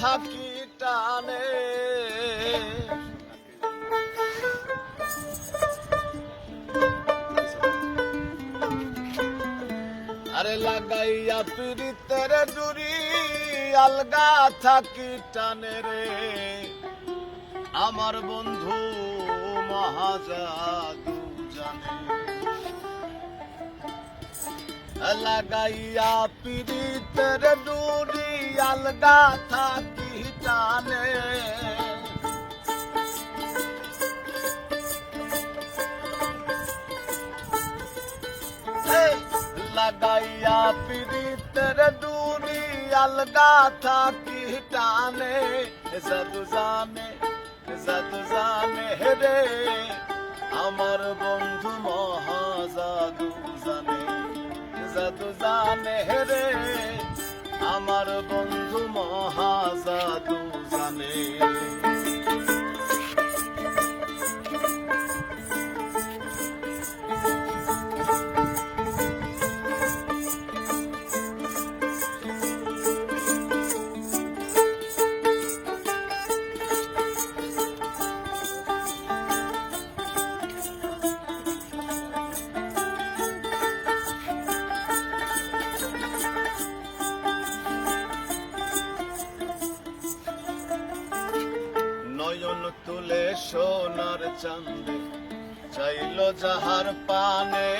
থাকি টানে? আরে লাগাইয়া পিড়িতের ডুরি আলগা থাকি টানে রে। আমার বন্ধু মহাজাদু জানে। লাগাইয়া পিড়িতের ডুরি আলগা থাকি এই লাগাইয়া পিড়িতের ডুরি আলগা থাকি টানে জাদু জানে জাদু জানে রে আমার বন্ধু মহাজাদু জানে জাদু জানে রে আমার বন্ধু মহাজাদু জানে। তুলে সোনার চান্দে চাইল যাহার পানে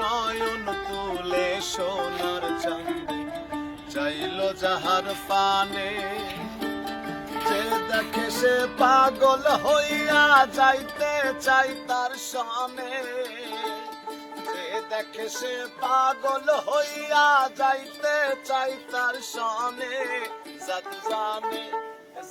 নয়ন তুলে সোনার চান্দে চাইল যাহার পানে। যে দেখে সে পাগল হইয়া যাইতে চাই তার সনে, যে দেখে সে পাগল হইয়া যাইতে চাই তার সনে জানে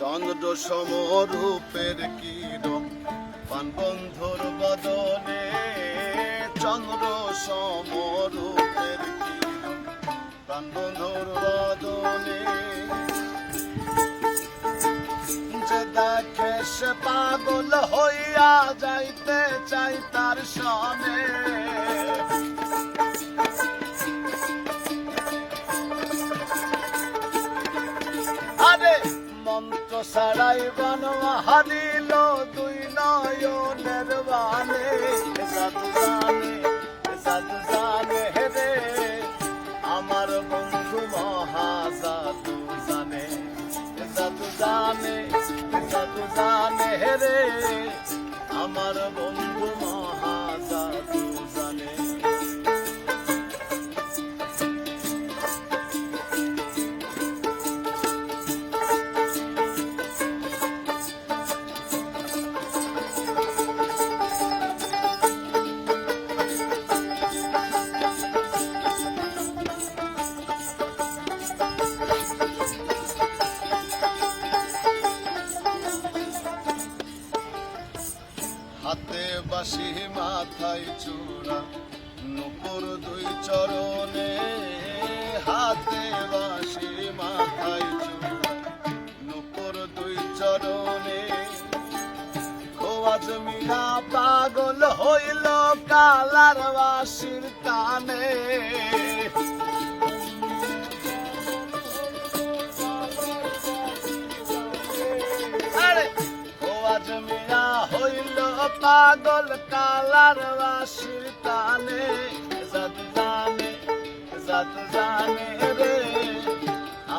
চন্দ্র সমরূপের কিরণ, পান বন্ধুর বদনে চন্দ্র সমরূপের কিরণ প্রাণ বন্ধুর বদনে। যে পাগল হইয়া যাইতে চাই তার সনে। আরে মন্ত্র সারাই বানোয়া হারিল দুই নয়নের বানে সাধু জানে সাধু জানে রে। বাসি মাথায় চূড়া, নুপুর দুই চরণে হাতে বাসি মাথায় চূড়া, নুপুর দুই চরণে। খোয়া জমিনা পাগল হইল কালার বাসির কানে। পাগল কালার বাসির কানে জাদু জানে জাদু জানে রে।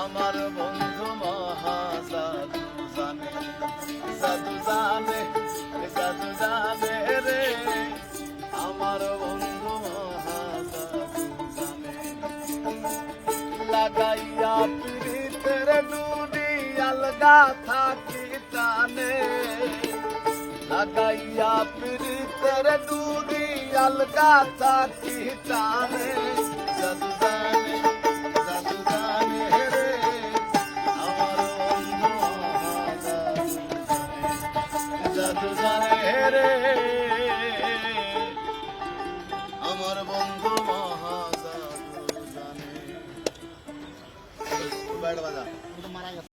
আমার বন্ধু মহা জাদু জানে জাদু জানে জাদু জানে রে। আমার বন্ধু মহা জাদু জানে। লাগাইয়া প্রীতের ডুরি আলগা থাকি টানে। লাগাইয়া প্রীতের ডুরি আলগা থাকি টানে জাদু জানে জাদু জানে রে আমার বন্ধু জাদু জানে রে আমার বন্ধু মহাজাদু জানে ব্যাট বাজা